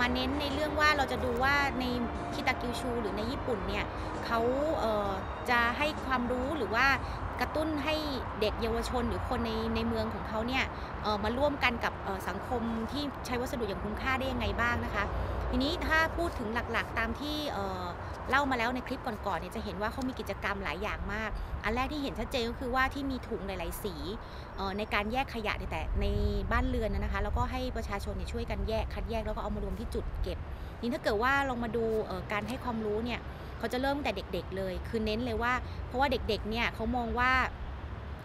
มาเน้นในเรื่องว่าเราจะดูว่าในคิตากิวชูหรือในญี่ปุ่นเนี่ยเขาเจะให้ความรู้หรือว่ากระตุ้นให้เด็กเยาวชนหรือคนในในเมืองของเขาเนี่ยมาร่วมกันกับสังคมที่ใช้วัสดุอย่างคุ้มค่าได้ยังไงบ้างนะคะ ทีนี้ถ้าพูดถึงหลักๆตามที่ เล่ามาแล้วในคลิปก่อนๆเนี่ยจะเห็นว่าเขามีกิจกรรมหลายอย่างมาก อันแรกที่เห็นชัดเจนก็คือว่าที่มีถุงหลายๆสีในการแยกขยะในแต่ในบ้านเรือนนะนะคะ แล้วก็ให้ประชาชนเนี่ยช่วยกันแยกคัดแยกแล้วก็เอามารวมที่จุดเก็บนี่ถ้าเกิดว่าลองมาดูการให้ความรู้เนี่ยเขาจะเริ่มแต่เด็ก ๆ เลย คือเน้นเลยว่า เพราะว่าเด็กๆเนี่ยเขามองว่า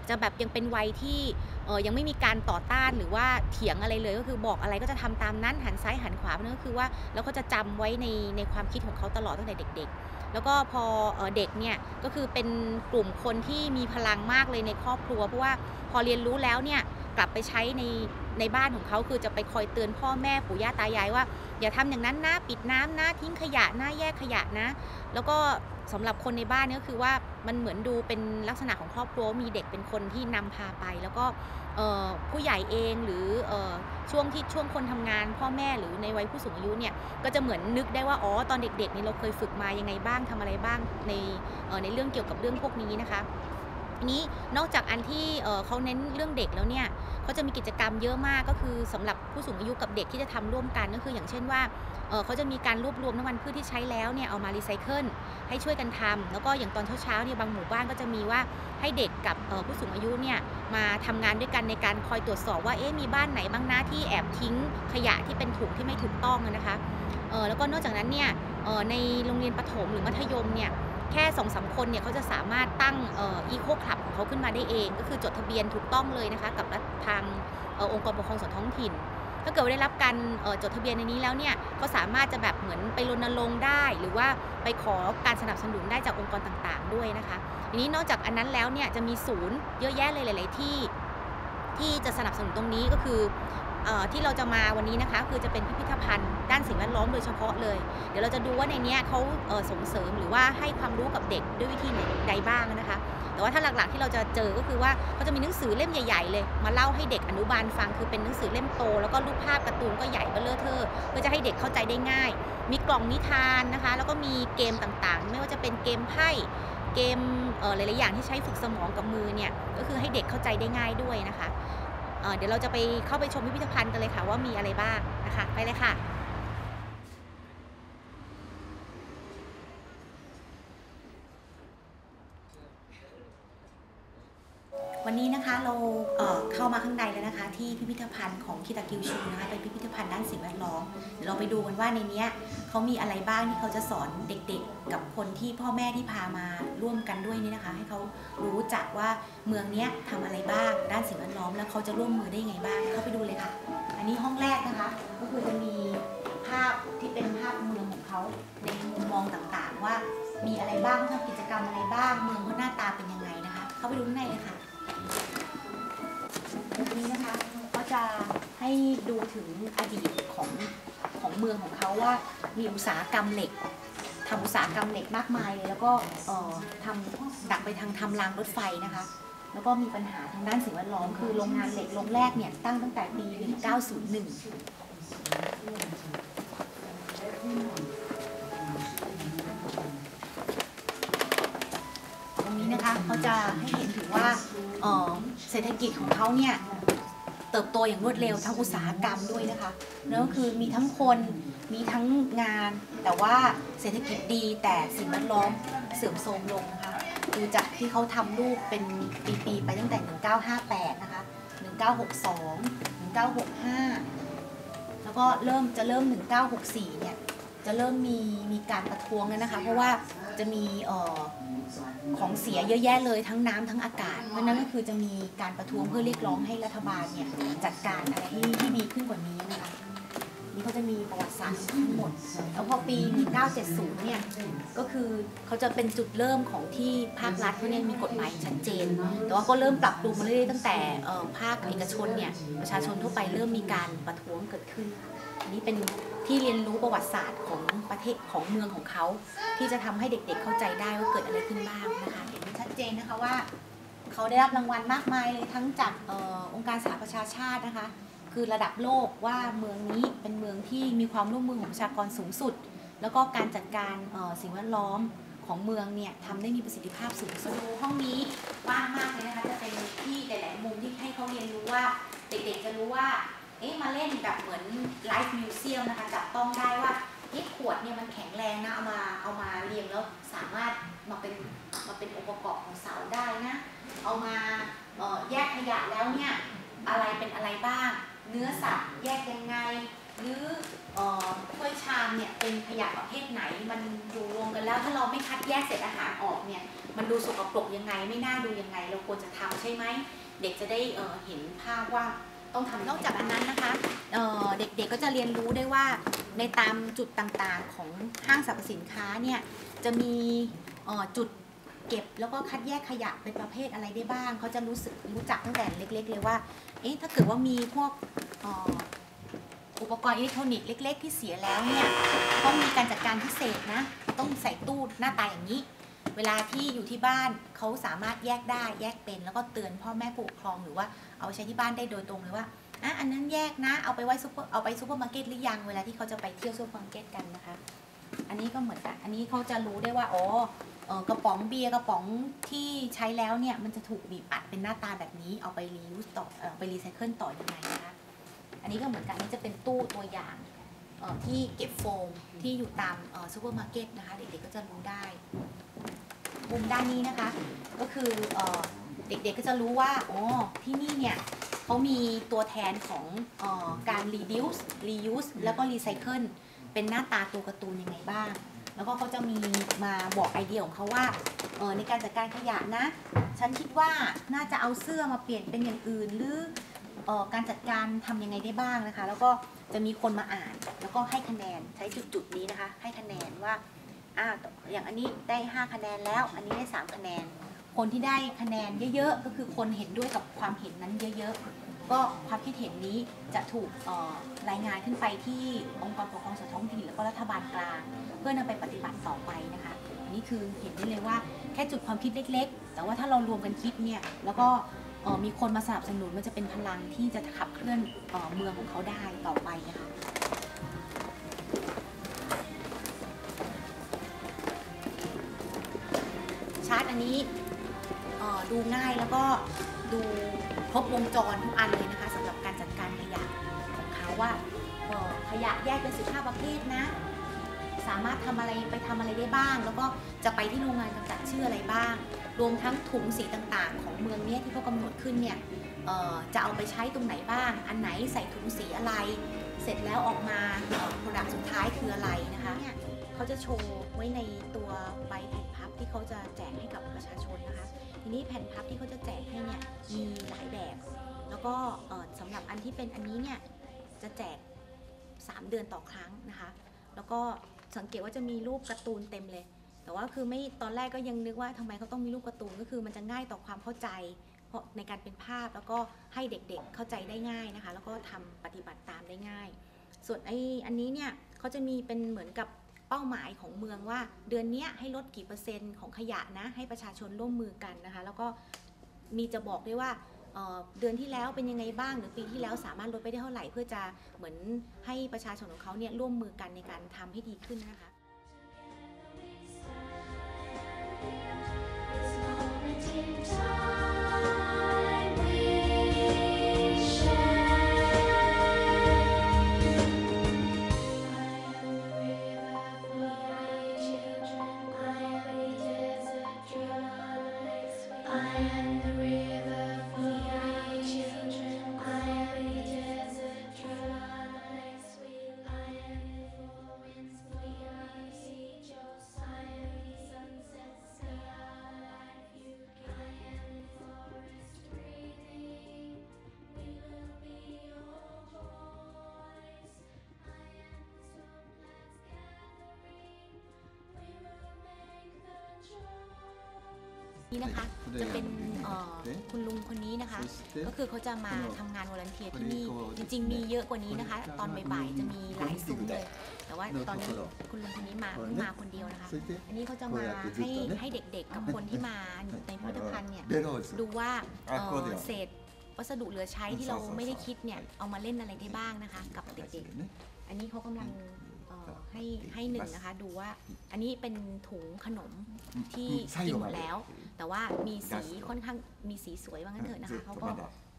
จะแบบยังเป็นวัยที่เออยังไม่มีการต่อต้านหรือว่าเถียงอะไรเลย ก็คือบอกอะไรก็จะทำตามนั้นหันซ้ายหันขวาเพราะนั่นก็คือว่าแล้วเขาจะจำไว้ในในความคิดของเขาตลอดตั้งแต่เด็ก ๆ แล้วก็พอเด็กเนี่ยก็คือเป็นกลุ่มคนที่มีพลังมากเลยในครอบครัว เพราะว่าพอเรียนรู้แล้วเนี่ยกลับไปใช้ในในบ้านของเขาคือจะไปคอยเตือนพ่อแม่ปู่ย่าตายายว่า อย่าทำอย่างนั้นนะปิดน้ำนะทิ้งขยะนะแยกขยะนะ แล้วก็สำหรับคนในบ้านเนี่ยก็คือว่ามันเหมือนดูเป็นลักษณะของครอบครัวมีเด็กเป็นคนที่นำพาไป แล้วก็ผู้ใหญ่เองหรืออช่วงที่ช่วงคนทำงานพ่อแม่หรือในวัยผู้สูงอายุเนี่ยก็จะเหมือนนึกได้ว่าอ๋อตอนเด็กๆนี่เราเคยฝึกมายังไงบ้างทำอะไรบ้างในในเรื่องเกี่ยวกับเรื่องพวกนี้นะคะ นี้นอกจากอันที่เขาเน้นเรื่องเด็กแล้วเนี่ยเขาจะมีกิจกรรมเยอะมากก็คือสำหรับผู้สูงอายุกับเด็กที่จะทำร่วมกันก็คืออย่างเช่นว่าเขาจะมีการรวบรวมน้ำมันพืชที่ใช้แล้วเนี่ยเอามารีไซเคิลให้ช่วยกันทำแล้วก็อย่างตอนเช้าๆเนี่ยบางหมู่บ้านก็จะมีว่าให้เด็กกับผู้สูงอายุเนี่ยมาทำงานด้วยกันในการคอยตรวจสอบว่าเอ๊ะมีบ้านไหนบ้างนะที่แอบทิ้งขยะที่เป็นถุงที่ไม่ถูกต้องนะคะแล้วก็นอกจากนั้นเนี่ยในโรงเรียนประถมหรือมัธยมเนี่ย แค่สองสามคนเนี่ยเขาจะสามารถตั้งอีโคคลับของเขาขึ้นมาได้เอง ก็คือจดทะเบียนถูกต้องเลยนะคะกับทางออองค์กรปกครองส่วนท้องถิ่น ถ้าเกิดว่าได้รับการจดทะเบียนในนี้แล้วเนี่ยเขาสามารถจะแบบเหมือนไปรณรงค์ได้ หรือว่าไปขอการสนับสนุนได้จากองค์กรต่างๆ ด้วยนะคะทีนี้นอกจากอันนั้นแล้วเนี่ยจะมีศูนย์เยอะแยะเลยหลาย ๆ ที่ที่จะสนับสนุนตรงนี้ก็คือ ที่เราจะมาวันนี้นะคะคือจะเป็นพิพิธภัณฑ์ด้านสิ่งแวดล้อมโดยเฉพาะเลย เดี๋ยวเราจะดูว่าในนี้เขาเส่งเสริมหรือว่าให้ความรู้กับเด็กด้วยวิธีใดบ้างนะคะ แต่ว่าถ้าหลักๆที่เราจะเจอก็คือว่าเขาจะมีหนังสือเล่มใหญ่ ๆ เลย มาเล่าให้เด็กอนุบาลฟังคือเป็นหนังสือเล่มโต แล้วก็รูปภาพการ์ตูนก็ใหญ่เบ้อเลอเทอเพื่อจะให้เด็กเข้าใจได้ง่าย มีกล่องนิทานนะคะ แล้วก็มีเกมต่างๆ ไม่ว่าจะเป็นเกมไพ่เกมเอ่อหลายๆอย่างที่ใช้ฝึกสมองกับมือเนี่ยก็คือให้เด็กเข้าใจได้ง่ายด้วยนะคะ เดี๋ยวเราจะไปเข้าไปชมพิพิธภัณฑ์กันเลยค่ะว่ามีอะไรบ้างนะคะ ไปเลยค่ะวันนี้นะคะเราเเข้ามาข้างใน ที่พิพิธภัณฑ์ของคิตากิวชูนะคะเป็นพิพิธภัณฑ์ด้านสิ่งแวดล้อมเดี๋ยวเราไปดูกันว่าในเนี้ยเขามีอะไรบ้างที่เขาจะสอนเด็กๆ กับคนที่พ่อแม่ที่พามาร่วมกันด้วยนี่นะคะ ให้เขารู้จักว่าเมืองเนี้ยทำอะไรบ้างด้านสิ่งแวดล้อม แล้วเขาจะร่วมมือได้ยังไงบ้างเข้าไปดูเลยค่ะ อันนี้ห้องแรกนะคะ ก็คือจะมีภาพที่เป็นภาพเมืองของเขาในมุมมองต่างๆ ว่ามีอะไรบ้างทำกิจกรรมอะไรบ้าง เมืองเขาหน้าตาเป็นยังไงนะคะ เข้าไปดูข้างในเลยค่ะ ตรงนี้นะคะก็จะให้ดูถึงอดีตของของเมืองของเขาว่ามีอุตสาหกรรมเหล็กทำอุตสาหกรรมเหล็กมากมายเลยแล้วก็ทำดักไปทางทำรางรถไฟนะคะ แล้วก็มีปัญหาทางด้านสิ่งแวดล้อมคือโรงงานเหล็กโรงแรกเนี่ยตั้งตั้งแต่ปี 1901 ตรงนี้นะคะเขาจะให้เห็นถึงว่าอ่อ ศรษฐกิจของเขาเนี่ยเติบโตอย่างรวดเร็วทั้งอุตสาหกรรมด้วยนะคะนั่นก็คือมีทั้งคนมีทั้งงาน แต่ว่าเศรษฐกิจดีแต่สิ่งแวดล้อมเสื่อมโทรมลงนะคะดูจากที่เขาทำรูปเป็นปีๆไปตั้งแต่ 1958 นะคะ 1962 1965 แล้วก็เริ่มจะเริ่ม 1964 เนี่ย จะเริ่มมีมีการประท้วงแล้วนะคะ เพราะว่าจะมีออของเสียเยอะแยะเลยทั้งน้ำทั้งอากาศ เพราะฉะนั้นก็คือจะมีการประท้วงเพื่อเรียกร้องให้รัฐบาลเนี่ยจัดการอะไรที่ที่ดีขึ้นกว่านี้นะคะ นี่เขาจะมีประวัติศาสตร์ทั้งหมด แล้วพอปี 1970 เนี่ย ก็คือเขาจะเป็นจุดเริ่มของที่ภาครัฐเขาเนี่ยมีกฎหมายชัดเจน แต่ว่าก็เริ่มปรับปรุงมาเรื่อยๆตั้งแต่ภาคเอกชนเนี่ย ประชาชนทั่วไปเริ่มมีการประท้วงเกิดขึ้น อันนี้เป็นที่เรียนรู้ประวัติศาสตร์ของประเทศของเมืองของเขา ที่จะทำให้เด็กๆเข้าใจได้ว่าเกิดอะไรขึ้นบ้างนะคะ เห็นชัดเจนนะคะว่า เขาได้รับรางวัลมากมายเลยทั้งจากออองค์การสหประชาชาตินะคะ คือระดับโลกว่าเมืองนี้เป็นเมืองที่มีความร่วมมือของประชากรสูงสุด แล้วก็การจัดการสิ่งแวดล้อมของเมืองเนี่ยทำได้มีประสิทธิภาพสูงสุดห้องนี้ว้างมากเลยนะคะจะเป็นที่หลาย ๆ มุมที่ให้เขาเรียนรู้ว่าเด็ก ๆ จะรู้ว่าเอ๊ะมาเล่นแบบเหมือนไลฟ์มิวเซียมนะคะจับต้องได้ว่าเอ๊ะขวดเนี่ยมันแข็งแรงนะเอามาเอามาเรียงแล้วสามารถมาเป็นมาเป็นองค์ประกอบของเสาได้นะ เอามาแยกขยะแล้วเนี่ยอะไรเป็นอะไรบ้าง เนื้อสัตว์แยกยังไง หรือถ้วยชามเนี่ยเป็นขยะประเภทไหน มันอยู่รวมกันแล้วถ้าเราไม่คัดแยกเศษอาหารออกเนี่ยมันดูสกปรกยังไง ไม่น่าดูยังไง เราควรจะทำใช่ไหมเด็กจะได้เเห็นภาพว่าต้องทำนอกจากอันนั้นนะคะเเด็กๆก็จะเรียนรู้ได้ว่าในตามจุดต่างๆของห้างสรรพสินค้าเนี่ยจะมีจุด เก็บแล้วก็คัดแยกขยะเป็นประเภทอะไรได้บ้าง เขาจะรู้สึกรู้จักตั้งแต่เล็ก ๆ เลยว่า เอ๊ะถ้าเกิดว่ามีพวกอุปกรณ์อิเล็กทรอนิกส์เล็ก ๆ ที่เสียแล้วเนี่ยต้องมีการจัดการพิเศษนะ ต้องใส่ตู้หน้าตาอย่างนี้ เวลาที่อยู่ที่บ้านเขาสามารถแยกได้แยกเป็น แล้วก็เตือนพ่อแม่ผู้ปกครองหรือว่าเอาไปใช้ที่บ้านได้โดยตรงเลยว่าอะอันนั้นแยกนะ เอาไปไว้ซุปเปอร์เอาไปซูเปอร์มาร์เก็ตหรือยังเวลาที่เขาจะไปเที่ยวซูเปอร์มาร์เก็ตกันนะคะ อันนี้ก็เหมือนกัน อันนี้เขาจะรู้ได้ว่าอ๋อ กระป๋องเบียร์กระป๋องที่ใช้แล้วเนี่ยมันจะถูกบีบอัดเป็นหน้าตาแบบนี้เอาไปรียูสต่ออไปรีไซเคิลต่อยังไงนะคะอันนี้ก็เหมือนกันนี่จะเป็นตู้ตัวอย่างที่เก็บโฟมที่อยู่ตามซูเปอร์มาร์เก็ตนะคะเด็กๆก็จะรู้ได้มุมด้านนี้นะคะก็คือเอ่อเด็กๆก็จะรู้ว่าอ๋อที่นี่เนี่ยเขามีตัวแทนของออการ reduce reuse แล้วก็ recycle เป็นหน้าตาตัวการ์ตูนยังไงบ้าง แล้วก็เขาจะมีมาบอกไอเดียของเขาว่าเออในการจัดการขยะนะ ฉันคิดว่าน่าจะเอาเสื้อมาเปลี่ยนเป็นอย่างอื่น หรือเออการจัดการทำยังไงได้บ้างนะคะ แล้วก็จะมีคนมาอ่าน แล้วก็ให้คะแนนใช้จุดๆนี้นะคะ ให้คะแนนว่าอ่าอย่างอันนี้ได้ 5 คะแนนแล้ว อันนี้ได้ 3 คะแนน คนที่ได้คะแนนเยอะๆ ก็คือคนเห็นด้วยกับความเห็นนั้นเยอะๆ ก็ความคิดเห็นนี้จะถูกรายงานขึ้นไปที่องค์กรปกครองส่วนท้องถิ่นแล้วก็รัฐบาลกลาง เพื่อนำไปปฏิบัติต่อไปนะคะนนี้คือเห็นได้เลยว่าแค่จุดความคิดเล็ก ๆ แต่ว่าถ้าเรารวมกันคิดเนี่ยแล้วก็มีคนมาสนับสนุนมันจะเป็นพลังที่จะขับเคลื่อนเมืองของเขาได้ต่อไปนะคะชาร์ตอันนี้ดูง่ายแล้วก็ ดูครบวงจรทุกอันเลยนะคะสำหรับการจัดการขยะของเขาว่าขยะแยกเป็นสิบห้าประเภทนะ สามารถทำอะไรไปทำอะไรได้บ้าง แล้วก็จะไปที่โรงงานกำจัดชื่ออะไรบ้าง รวมทั้งถุงสีต่างๆ ของเมืองเนี้ยที่เขากำหนดขึ้นเนี่ยจะเอาไปใช้ตรงไหนบ้าง อันไหนใส่ถุงสีอะไร เสร็จแล้วออกมาผลลัพธ์สุดท้ายคืออะไรนะคะเนี่ยเขาจะโชว์ไว้ในตัวใบแผ่นพับที่เขาจะแจกให้กับประชาชนนะคะ ทีนี้แผ่นพับที่เขาจะแจกให้เนี่ยมีหลายแบบ แล้วก็สำหรับอันที่เป็นอันนี้เนี่ยจะแจก 3 เดือนต่อครั้งนะคะ แล้วก็สังเกตว่าจะมีรูปการ์ตูนเต็มเลย แต่ว่าคือไม่ตอนแรกก็ยังนึกว่าทำไมเขาต้องมีรูปการ์ตูนก็คือมันจะง่ายต่อความเข้าใจ เพราะในการเป็นภาพแล้วก็ให้เด็กๆเข้าใจได้ง่ายนะคะ แล้วก็ทำปฏิบัติตามได้ง่าย ส่วนไอ้อันนี้เนี่ยเขาจะมีเป็นเหมือนกับ เป้าหมายของเมืองว่า เดือนนี้ให้ลดกี่เปอร์เซ็นต์ของขยะนะ ให้ประชาชนร่วมมือกันนะคะ แล้วก็มีจะบอกด้วยว่าเเดือนที่แล้วเป็นยังไงบ้างหรือปีที่แล้วสามารถลดไปได้เท่าไหร่ เพื่อจะเหมือนให้ประชาชนของเขาเนี่ยร่วมมือกันในการทำให้ดีขึ้นนะคะ time ี่นะคะ จะเป็นคุณลุงคนนี้นะคะ ก็คือเขาจะมาทำงานวอร์เนเทียที่นี่ จริง ๆ มีเยอะกว่านี้นะคะ ตอนบ่ายๆจะมีหลายซุ้มเลย แต่ว่าตอนนี้คุณลุงคนนี้มามาคนเดียวนะคะ อันนี้เขาจะมาให้ให้เด็กๆกับคนที่มาในพิพิธภัณฑ์เนี่ยดูว่าเศษวัสดุเหลือใช้ที่เราไม่ได้คิดเนี่ยเอามาเล่นอะไรได้บ้างนะคะ กับเด็กๆ อันนี้เขากำลังให้ให้หนึ่งนะคะดูว่าอันนี้เป็นถุงขนมที่กินหมดแล้ว แต่ว่ามีสีค่อนข้างมีสีสวยว่างั้นเถอะนะคะเขาก็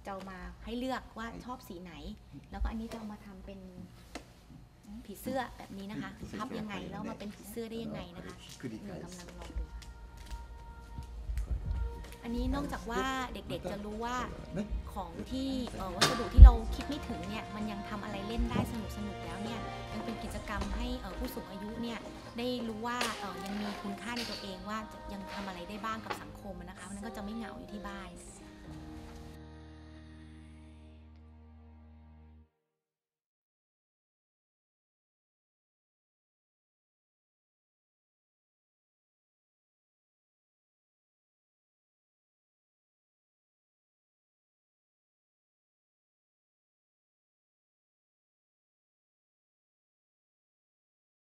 จะมาให้เลือกว่าชอบสีไหน แล้วก็อันนี้จะามาทำเป็นผีเสื้อแบบนี้นะคะพับยังไงแล้วมาเป็นผีเสื้อได้ยังไงนะคะหนูลังลองดูอันนี้นอกจากว่าเด็กๆจะรู้ว่า ของที่วัสดุที่เราคิดไม่ถึงเนี่ยมันยังทำอะไรเล่นได้สนุกสนุกแล้วเนี่ยยังเป็นกิจกรรมให้ผู้สูงอายุเนี่ยได้รู้ว่ายังมีคุณค่าในตัวเองว่ายังทำอะไรได้บ้างกับสังคมนะคะเพราะฉะนั้นก็จะไม่เหงาอยู่ที่บ้าน